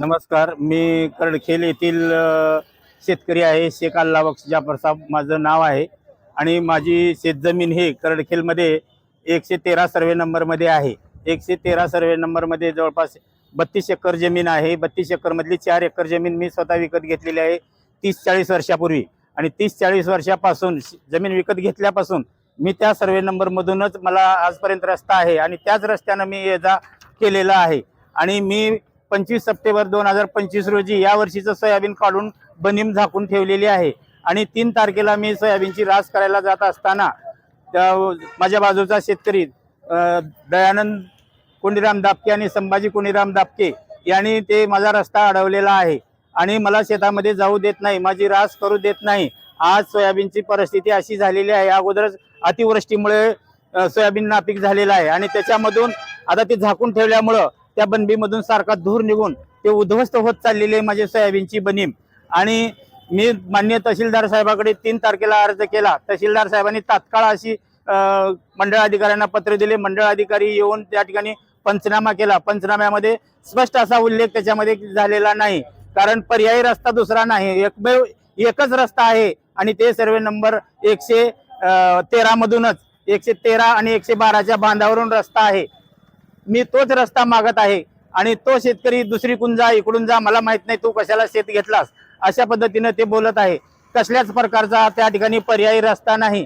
नमस्कार मी करडखेल येथील शेतकरी आहे शेख अल्ला बक्ष जाफर साहेब. माझं नाव आहे आणि माझी शेतजमीन हे करडखेलमध्ये एकशे तेरा सर्वे नंबरमध्ये आहे. एकशे तेरा सर्वे नंबरमध्ये जवळपास बत्तीस एकर जमीन आहे. बत्तीस एकरमधली चार एकर जमीन मी स्वतः विकत घेतलेली आहे तीस चाळीस वर्षापूर्वी. आणि तीस चाळीस वर्षापासून जमीन विकत घेतल्यापासून मी त्या सर्वे नंबरमधूनच मला आजपर्यंत रस्ता आहे आणि त्याच रस्त्यानं मी ये जा केलेला आहे. आणि मी पंचवीस सप्टेंबर दोन हजार पंचवीस रोजी या वर्षीचं सोयाबीन काढून बनीम झाकून ठेवलेली आहे. आणि तीन तारखेला मी सोयाबीनची रास करायला जात असताना माझ्या बाजूचा शेतकरी दयानंद कुंडीराम दापके आणि संभाजी कुंडीराम दापके यांनी ते माझा रस्ता अडवलेला आहे. आणि मला शेतामध्ये जाऊ देत नाही माझी रास करू देत नाही. आज सोयाबीनची परिस्थिती अशी झालेली आहे. अगोदरच अतिवृष्टीमुळे सोयाबीन नापीक झालेला आहे. आणि त्याच्यामधून आता ते झाकून ठेवल्यामुळं त्या बनबीमधून सारखा धूर निघून ते उद्ध्वस्त होत चाललेले आहे माझे सोयाबीनची बनीम. आणि मी मान्य तहसीलदार साहेबाकडे तीन तारखेला अर्ज केला. तहसीलदार साहेबांनी तात्काळ अशी मंडळ अधिकाऱ्यांना पत्र दिले. मंडळ अधिकारी येऊन त्या ठिकाणी पंचनामा केला. पंचनाम्यामध्ये स्पष्ट असा उल्लेख त्याच्यामध्ये झालेला नाही. कारण पर्यायी रस्ता दुसरा नाही. एकमेव एकच रस्ता आहे आणि ते सर्वे नंबर एकशे तेरामधूनच एकशे तेरा आणि एकशे बाराच्या बांधावरून रस्ता आहे. मी तोच रस्ता मागत आहे आणि तो शेतकरी दुसरीकडून जा इकडून जा मला माहीत नाही तू कशाला शेत घेतलास. अशा पद्धतीनं ते बोलत आहे. कसल्याच प्रकारचा त्या ठिकाणी पर्यायी रस्ता नाही.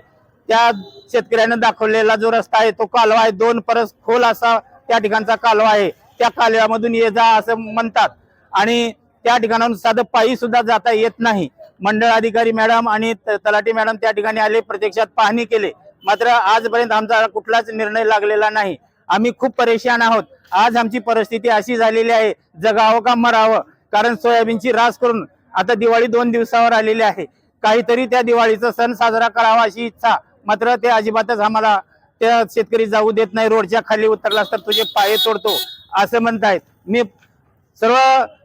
त्या शेतकऱ्यानं दाखवलेला जो रस्ता आहे तो कालवा आहे. दोन परस खोल असा त्या ठिकाणचा कालवा आहे. त्या कालव्यामधून ये जा असं म्हणतात. आणि त्या ठिकाणाहून साधं पायी सुद्धा जाता येत नाही. मंडळ अधिकारी मॅडम आणि त- तलाठी मॅडम त्या ठिकाणी आले प्रत्यक्षात पाहणी केले. मात्र आजपर्यंत आमचा कुठलाच निर्णय लागलेला नाही. आम्ही खूप परेशान आहोत. आज आमची परिस्थिती अशी झालेली आहे जगावं का मरावं? कारण सोयाबीनची रास करून आता दिवाळी दोन दिवसावर आलेली आहे. काहीतरी त्या दिवाळीचा सण साजरा करावा अशी इच्छा मात्र ते अजिबातच आम्हाला त्या शेतकरी जाऊ देत नाही रोडच्या खाली उतरलास तर तुझे पाय तोडतो असं म्हणतायत. मी सर्व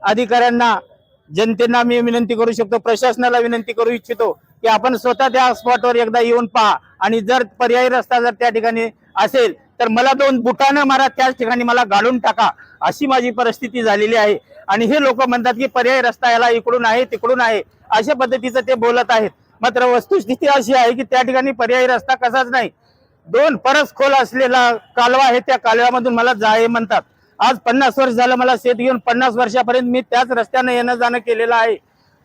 अधिकाऱ्यांना जनतेना मी विनंती करू शकतो प्रशासनाला विनंती करू इच्छितो की आपण स्वतः त्या स्पॉटवर एकदा येऊन पहा. आणि जर पर्यायी रस्ता जर त्या ठिकाणी असेल तर मला दोन बुटानं मारा त्याच ठिकाणी मला गाडून टाका अशी माझी परिस्थिती झालेली आहे. आणि हे लोक म्हणतात की पर्यायी रस्ता याला इकडून आहे तिकडून आहे अशा पद्धतीचं ते बोलत आहेत. मात्र वस्तुस्थिती अशी आहे की त्या ठिकाणी पर्यायी रस्ता कसाच नाही. दोन परस खोल असलेला कालवा आहे त्या कालव्यामधून मला जाय म्हणतात. आज पन्नास वर्ष झालं मला शेत घेऊन पन्नास वर्षापर्यंत मी त्याच रस्त्यानं येणं जाणं केलेलं आहे.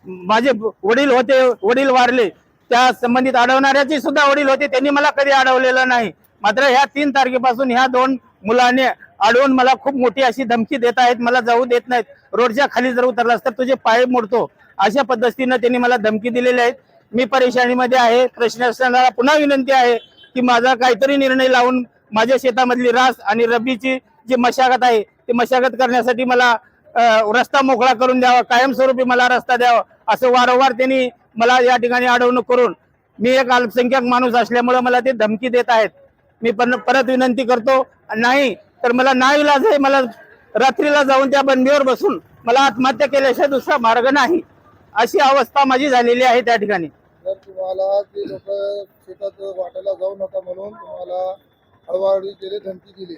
माझे वडील होते वडील वारले. त्या संबंधित अडवणाऱ्याचे सुद्धा वडील होते त्यांनी मला कधी अडवलेलं नाही. मात्र ह्या तीन तारखेपासून ह्या दोन मुलाने अडवून मला खूप मोठी अशी धमकी देत आहेत मला जाऊ देत नाहीत. रोडच्या खाली जर उतरलास तर तुझे पाय मोडतो. अशा पद्धतीनं त्यांनी मला धमकी दिलेली आहेत. मी परेशानीमध्ये आहे. प्रशासनाला पुन्हा विनंती आहे की माझा काहीतरी निर्णय लावून माझ्या शेतामधली रास आणि रब्बीची जी मशागत आहे ती मशागत करण्यासाठी मला रस्ता मोकळा करून द्यावा कायमस्वरूपी मला रस्ता द्यावा असं वारंवार त्यांनी मला या ठिकाणी अडवणूक करून मी एक अल्पसंख्याक माणूस असल्यामुळे मला ते धमकी देत आहेत. मी पण परत विनंती करतो. नाही तर मला नाईलाज आहे मला रात्रीला जाऊन त्या बंदीवर बसून मला आत्महत्या केल्याशिवाय दुसरा मार्ग नाही. अशी अवस्था माझी झालेली आहे त्या ठिकाणी. तर तुम्हाला ते लोक शेतात वाटायला जाऊ नका म्हणून तुम्हाला हळवाहळी केले धमकी दिली.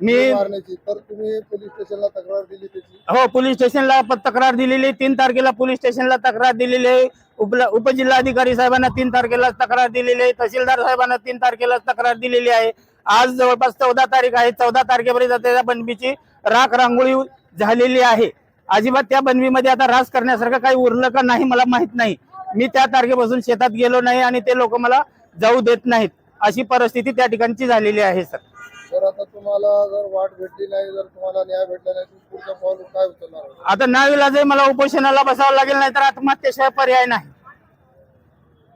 मी मारण्याची. तर तुम्ही पोलीस स्टेशनला तक्रार दिली त्याची. हो पोलीस स्टेशनला प- तक्रार दिलेली. तीन तारखेला पोलीस स्टेशनला तक्रार दिलेली आहे. उपला उपजिल्हाधिकारी साहेबांना तीन तारखेला तक्रार दिलेली आहे. तहसीलदार साहेबांना तीन तारखेला तक्रार दिलेली आहे. आज जवळपास चौदा तारीख आहे. चौदा तारखेपर्यंत त्या बनबीची राख रांगोळी झालेली आहे. अजिबात त्या बनबीमध्ये आता रास करण्यासारखं काही उरलं का नाही मला माहीत नाही. मी त्या तारखेपासून शेतात गेलो नाही आणि ते लोक मला जाऊ देत नाहीत. अशी परिस्थिती त्या ठिकाणची झालेली आहे सर. आता तुम्हाला जर वाट भेटली नाही जर तुम्हाला न्याय भेटला नाही तर पुढचं पाऊल काय उचलणार? आता नाविलाज मला उपोषणाला बसावं लागेल नाही तर आत्महत्येशिवाय पर्याय नाही.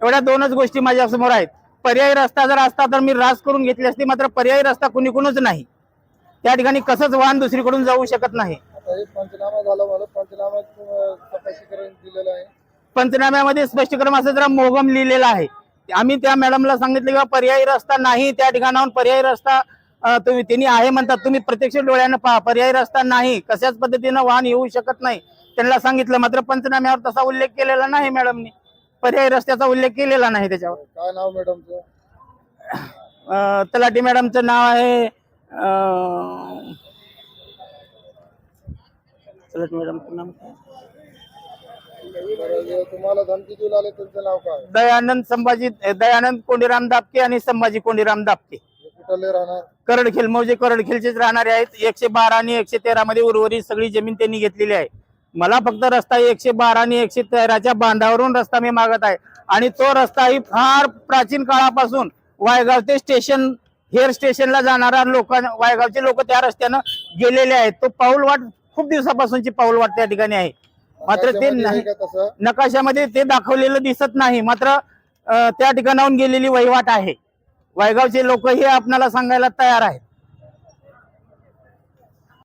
एवढ्या दोनच गोष्टी माझ्यासमोर आहेत. पर्यायी रस्ता जर असता तर मी रास करून घेतली असती मात्र पर्यायी रस्ता कुणीकडूनच नाही. त्या ठिकाणी कसंच वाहन दुसरीकडून जाऊ शकत नाही. आता हे पंचनामा झाला मला पंचनाम्यात दिलेलं आहे. पंचनाम्यामध्ये स्पष्टीकरण असं जरा मोगम लिहिलेलं आहे. आम्ही त्या मॅडमला सांगितलं की पर्यायी रस्ता नाही त्या ठिकाणाहून पर्यायी रस्ता तुम्ही त्यांनी आहे म्हणतात तुम्ही प्रत्यक्ष डोळ्यानं पहा पर्यायी रस्ता नाही. कशाच पद्धतीनं वाहन येऊ शकत नाही. त्यांना सांगितलं मात्र पंचनाम्यावर तसा उल्लेख केलेला नाही मॅडमनी. पर्यायी रस्त्याचा उल्लेख केलेला नाही त्याच्यावर. काय नाव मॅडमचं? अं, तलाठी मॅडमचं नाव आहे मॅडमचं नाव तुम्हाला धमकी नाव काय? दयानंद संभाजी दयानंद कोंडीराम दापके आणि संभाजी कोंडीराम दापके. कुठले राहणार. करडखेल मौजे करडखेलचेच राहणारे आहेत. एकशे बारा आणि एकशे तेरा मध्ये उर्वरित सगळी जमीन त्यांनी घेतलेली आहे. मला फक्त रस्ता एकशे बारा आणि एकशे तेराच्या बांधावरून रस्ता मी मागत आहे. आणि तो रस्ता ही फार प्राचीन काळापासून वायगाव ते स्टेशन हेअर स्टेशनला जाणारा लोक वायगावचे लोक त्या रस्त्यानं गेलेले आहेत. तो पाऊल वाट खूप दिवसापासूनची पाऊल वाट त्या ठिकाणी आहे. मात्र ते नकाशामध्ये ते दाखवलेलं दिसत नाही. मात्र त्या ठिकाणाहून गेलेली वहिवाट आहे. वायगावचे लोकही आपणाला सांगायला तयार आहेत.